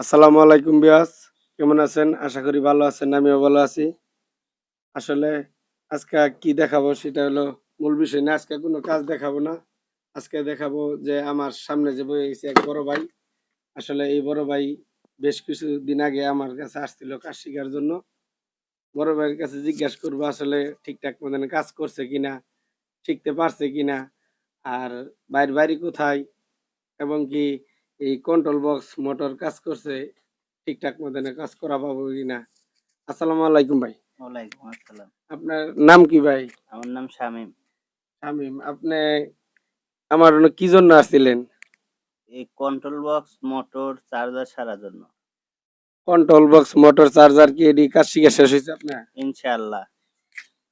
আসসালামু আলাইকুম বিয়াস কেমন আছেন? আশা করি ভালো আছেন, আমিও ভালো আছি। আসলে আজকে কি দেখাবো সেটা হলো মূল বিষয় না আজকে কোনো কাজ দেখাবো না। আজকে দেখাবো যে আমার সামনে যে বয়ে গেছে এক বড় ভাই। আসলে এই বড় ভাই বেশ কিছু দিন আগে আমার কাছে আসছিল কাজ শেখার জন্য। বড় ভাইয়ের কাছে জিজ্ঞাসা করব আসলে ঠিকঠাক মতন কাজ করছে কিনা, শিখতে পারছে কিনা, আর বাইরের বাড়ি কোথায়, এবং কি এই কন্ট্রোল বক্স মোটর কাজ করছে ঠিকঠাক মতন কাজ করা পাবো কিনা? আসসালামু আলাইকুম ভাই। ওয়ালাইকুম আসসালাম। আপনার নাম কি ভাই? আমার নাম শামীম। শামিম আপনি আমার কি জন্য আসছিলেন? এই কন্ট্রোল বক্স মোটর চার্জার সারার জন্য। কন্ট্রোল বক্স মোটর চার্জার কি এডি কাজ শিখে শেষ হয়েছে আপনার? ইনশাআল্লাহ।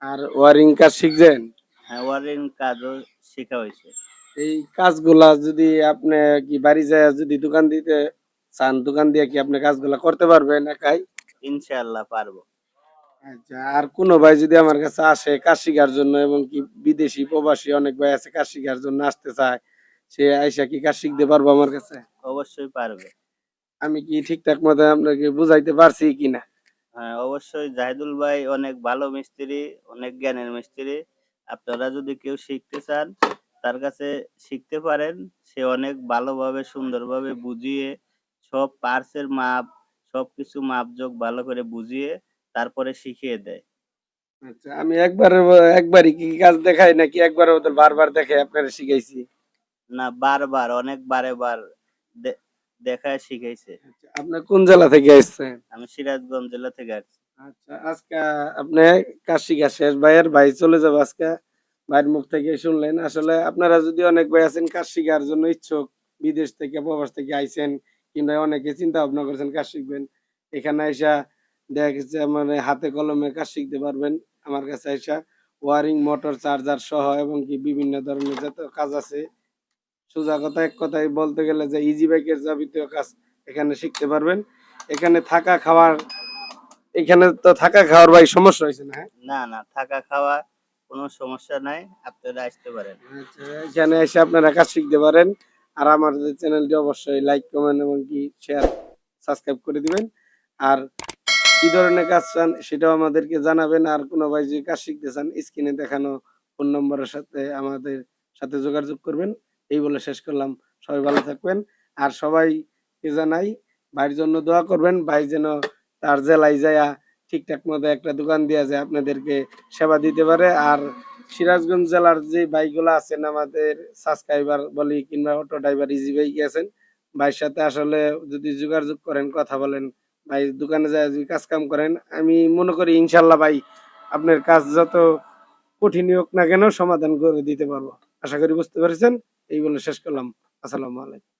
আর ওয়ারিং কাজ শিখছেন? হ্যাঁ ওয়ারিং কাজও শেখা হয়েছে। এই কাজগুলা যদি আপনি কি বাড়ি যায় যদি দোকান দিতে চান দোকান দিয়ে কি আপনি কাজগুলা করতে পারবেন একাই? ইনশাআল্লাহ পারব। আচ্ছা আর কোনো ভাই যদি আমার কাছে আসে কাজ শিখার জন্য এবং কি বিদেশি প্রবাসী অনেক ভাই আছে কাজ শিখার জন্য আসতে চায় সে আইসা কি কাজ শিখতে পারব আমার কাছে? অবশ্যই পারবে। আমি কি ঠিকঠাক মতো আপনাকে বুঝাইতে পারছি কিনা? হ্যাঁ অবশ্যই জাহিদুল ভাই অনেক ভালো মিস্ত্রি অনেক জ্ঞানের মিস্ত্রি। আপনারা যদি কেউ শিখতে চান তার কাছে শিখতে পারেন। সে অনেক ভালোভাবে সুন্দরভাবে বুঝিয়ে সব পার্টসের মাপ সবকিছু মাপযোগ ভালো করে বুঝিয়ে তারপরে শিখিয়ে দেয়। আচ্ছা আমি একবার একবারই কি কাজ দেখাই নাকি একবার ওদের বারবার দেখে আপনারা শিখাইছি? না বারবার অনেক বারে বার দেখায় শিখাইছে। আচ্ছা, আপনি কোন জেলা থেকে আসছেন? আমি সিরাজগঞ্জ জেলা থেকে আসছি। আচ্ছা আজকে আপনি কাজ শিখা শেষ ভাইয়ের ভাই চলে যাবে আজকে। ভাইয়ের মুখ থেকে শুনলেন, আসলে আপনারা যদি অনেক ভাই আছেন, কাজ শিখার জন্য ইচ্ছুক, বিদেশ থেকে, প্রবাস থেকে আইছেন কিংবা অনেকে চিন্তা ভাবনা করছেন কাজ শিখবেন, এখানে আইসা দেখা মানে হাতে কলমে কাজ শিখতে পারবেন আমার কাছে আইসা ওয়ারিং, মোটর চার্জার সহ এবং কি বিভিন্ন ধরনের যত কাজ আছে, সোজা কথা, এক কথায় বলতে গেলে যে ইজি বাইকের যাবতীয় কাজ এখানে শিখতে পারবেন এখানে থাকা খাওয়ার, এখানে তো থাকা খাওয়ার ভাই সমস্যা হয়েছে না হ্যাঁ? না না, থাকা খাওয়া কোনো সমস্যা নাই আপনারা আসতে পারেন। আচ্ছা, এখানে এসে আপনারা কাজ শিখতে পারেন। আর আমাদের চ্যানেলটি অবশ্যই লাইক কমেন্ট এবং কি শেয়ার সাবস্ক্রাইব করে দিবেন। আর কি ধরনের কাজ চান সেটাও আমাদেরকে জানাবেন। আর কোনো ভাই যদি কাজ শিখতে চান স্ক্রিনে দেখানো ফোন নম্বরের সাথে আমাদের সাথে যোগাযোগ করবেন। এই বলে শেষ করলাম। সবাই ভালো থাকবেন। আর সবাইকে জানাই ভাইয়ের জন্য দোয়া করবেন। ভাই যেন তার জেলায় যায় ঠিকঠাক মতো একটা দোকান দেওয়া যায় আপনাদেরকে সেবা দিতে পারে। আর সিরাজগঞ্জ জেলার যে বাইকগুলো আছেন, আমাদের সাবস্ক্রাইবার বলি কিংবা অটো ড্রাইভার ইজি বাইক আছেন, ভাইয়ের সাথে আসলে যদি যোগাযোগ করেন, কথা বলেন, ভাই দোকানে যায় যদি কাজ কাম করেন, আমি মনে করি ইনশাল্লাহ ভাই আপনার কাজ যত কঠিন হোক না কেন সমাধান করে দিতে পারব। আশা করি বুঝতে পেরেছেন, এই বলে শেষ করলাম। আসসালামু আলাইকুম।